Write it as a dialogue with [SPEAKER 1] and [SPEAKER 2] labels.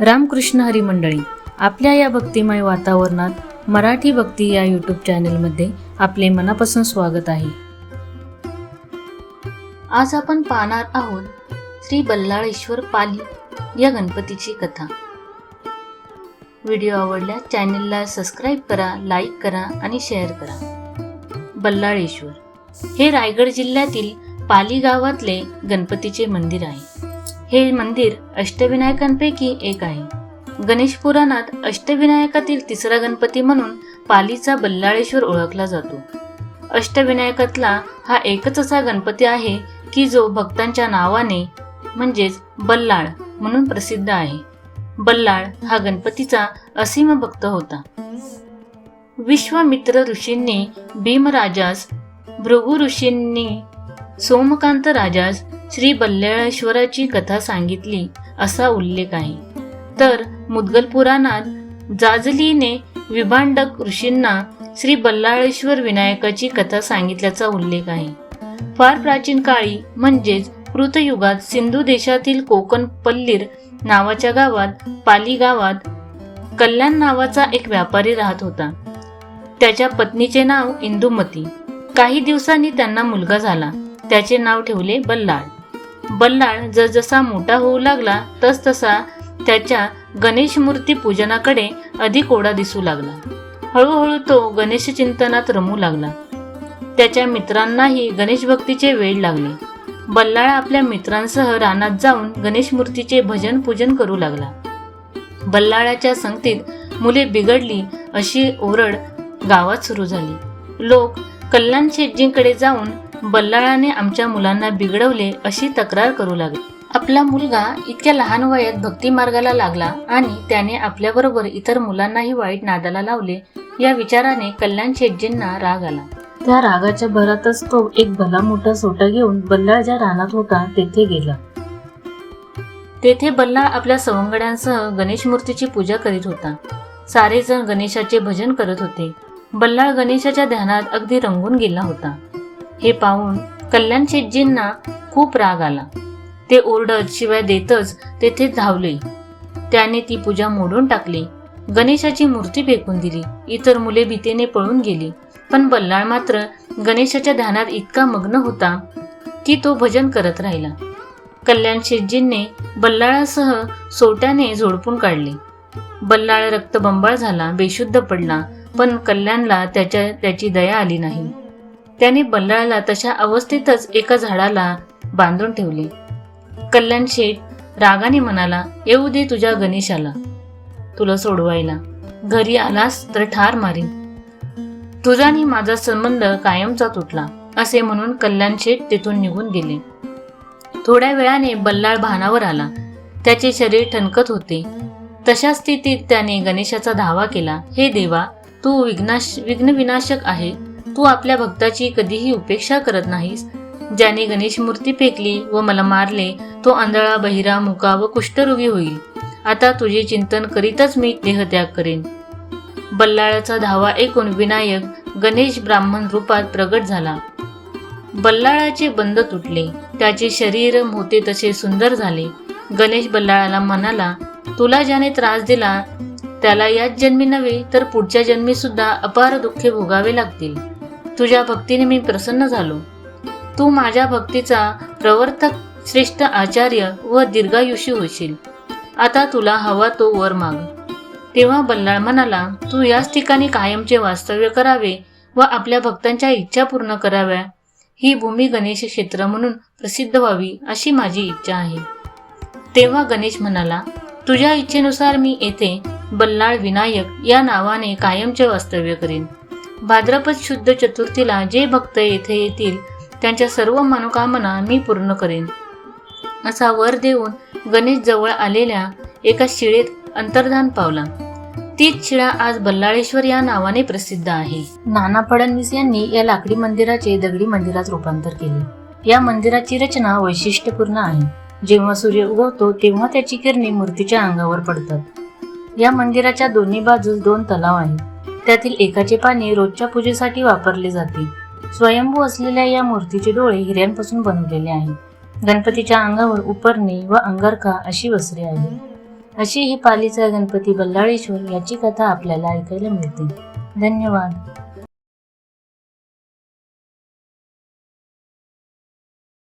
[SPEAKER 1] रामकृष्ण हरी मंडळी आपल्या या भक्तिमय वातावरणात मराठी भक्ती या यूट्यूब चॅनेलमध्ये आपले मनापासून स्वागत आहे. आज आपण पाहणार आहोत श्री बल्लाळेश्वर पाली या गणपतीची कथा. व्हिडिओ आवडल्यास चॅनेलला सबस्क्राईब करा लाईक करा आणि शेअर करा. बल्लाळेश्वर हे रायगड जिल्ह्यातील पाली गावातले गणपतीचे मंदिर आहे. हे मंदिर अष्टविनायकांपैकी एक आहे. गणेश पुराणात अष्टविनायकातील तिसरा गणपती म्हणून पालीचा बल्लाळेश्वर ओळखला जातो. अष्टविनायकातला हा एकच असा गणपती आहे की जो भक्तांच्या नावाने म्हणजेच बल्लाळ म्हणून प्रसिद्ध आहे. बल्लाळ हा गणपतीचा असीम भक्त होता. विश्वामित्र ऋषींनी भीमराजास भृगु ऋषींनी सोमकांत राजास श्री बल्लेळेश्वराची कथा सांगितली असा उल्लेख आहे. तर मुद्गल पुराणात जाजलीने विभांडक ऋषींना श्री बल्लाळेश्वर विनायकाची कथा सांगितल्याचा उल्लेख आहे. फार प्राचीन काळी म्हणजेच कृतयुगात सिंधू देशातील कोकण पल्लीर नावाच्या गावात पाली गावात कल्याण नावाचा एक व्यापारी राहत होता. त्याच्या पत्नीचे नाव इंदुमती. काही दिवसांनी त्यांना मुलगा झाला. त्याचे नाव ठेवले बल्लाळ. बल्लाळ जसजसा मोठा होऊ लागला तसतसा त्याच्या गणेश मूर्ती पूजनाकडे अधिक ओढा दिसू लागला. हळूहळू तो गणेश चिंतनात रमू लागला. त्याच्या मित्रांनाही गणेश भक्तीचे वेळ लागले. बल्लाळ आपल्या मित्रांसह रानात जाऊन गणेश मूर्तीचे भजन पूजन करू लागला. बल्लाळाच्या संगतीत मुले बिघडली अशी ओरड गावात सुरू झाली. लोक कल्याण शेटजींकडे जाऊन बल्लाळाने आमच्या मुलांना बिघडवले अशी तक्रार करू लागली. आपला मुलगा इतक्या लहान वयात भक्ती मार्गाला लागला आणि त्याने आपल्याबरोबर इतर मुलांनाही वाईट नादाला लावले या विचाराने कल्याण शेटजींना राग आला. त्या रागाच्या भरातच तो एक भला मोठा सोटा घेऊन बल्लाळ ज्या रानात होता तेथे गेला. तेथे बल्लाळ आपल्या सवंगड्यांसह गणेश मूर्तीची पूजा करीत होता. सारे जण गणेशाचे भजन करत होते. बल्लाळ गणेशाच्या ध्यानात अगदी रंगून गेला होता. हे पाहून कल्याण शेटजींना खूप राग आला. ते ओरडत शिवाय देतच तेथे धावले. त्याने ती पूजा मोडून टाकली. गणेशाची मूर्ती फेकून दिली. इतर मुले भीतीने पळून गेली. पण बल्लाळ मात्र गणेशाच्या ध्यानात इतका मग्न होता की तो भजन करत राहिला. कल्याण शेटजींनी बल्लाळासह सोट्याने झोडपून काढले. बल्लाळ रक्तबंबाळ झाला बेशुद्ध पडला पण कल्याणला त्याच्या त्याची दया आली नाही. त्याने बल्लाळाला तशा अवस्थेतच एका झाडाला बांधून ठेवले. कल्याण शेठ रागाने म्हणाला येऊ दे तुझ्या गणेशाला. तुला सोडवायला. घरी आलास तर ठार मारीन. तुझा आणि माझा संबंध कायमचा तुटला असे म्हणून कल्याण शेठ तिथून निघून गेले. थोड्या वेळाने बल्लाळ भानावर आला. त्याचे शरीर ठणकत होते. तशा स्थितीत त्याने गणेशाचा धावा केला हे देवा तू विघ्नाश विघ्नविनाशक आहे. तू आपल्या भक्ताची कधीही उपेक्षा करत नाहीस. ज्याने गणेश मूर्ती फेकली व मला मारले तो आंधळा बहिरा मुका व कुष्ठरोगी होईल. आता तुझे चिंतन करीतच मी देहत्याग करेन. बल्लाळाचा धावा ऐकून विनायक गणेश ब्राह्मण रूपात प्रगट झाला. बल्लाळाचे बंद तुटले. त्याचे शरीर होते तसे सुंदर झाले. गणेश बल्लाळाला म्हणाला तुला ज्याने त्रास दिला त्याला याच जन्मी नव्हे तर पुढच्या जन्मी सुद्धा अपार दुःखे भोगावे लागतील. तुझ्या भक्तीने मी प्रसन्न झालो. तू माझ्या भक्तीचा प्रवर्तक श्रेष्ठ आचार्य व दीर्घायुषी होशील. आता तुला हवा तो वर माग. तेव्हा बल्लाळ म्हणाला तू याच ठिकाणी कायमचे वास्तव्य करावे व आपल्या भक्तांच्या इच्छा पूर्ण कराव्या. ही भूमी गणेश क्षेत्र म्हणून प्रसिद्ध व्हावी अशी माझी इच्छा आहे. तेव्हा गणेश म्हणाला तुझ्या इच्छेनुसार मी येथे बल्लाळ विनायक या नावाने कायमचे वास्तव्य करेन. भाद्रपद शुद्ध चतुर्थीला जे भक्त येथे येतील त्यांच्या सर्व मनोकामना मी पूर्ण करेन. असा वर देऊन गणेश जवळ आलेल्या एका शिळेत अंतर्धान पावला. तीच शिळा आज बल्लाळेश्वर या नावाने प्रसिद्ध आहे. नाना फडणवीस यांनी या लाकडी मंदिराचे दगडी मंदिरात रूपांतर केले. या मंदिराची रचना वैशिष्ट्यपूर्ण आहे. जेव्हा सूर्य उगवतो तेव्हा त्याची किरणे मूर्तीच्या अंगावर पडतात. या मंदिराच्या दोन्ही बाजूस दोन तलाव आहेत. त्यातील एकाचे पाने रोजच्या पूजेसाठी वापरले जाते. स्वयंभू असलेल्या या मूर्तीचे डोळे हिऱ्यांपासून बनवलेले आहेत. गणपतीच्या अंगावर उपरणे व अंगारखा अशी वस्त्रे आहेत. अशी ही पालीचा गणपती बल्लाळेश्वर याची कथा आपल्याला ऐकायला मिळते. धन्यवाद.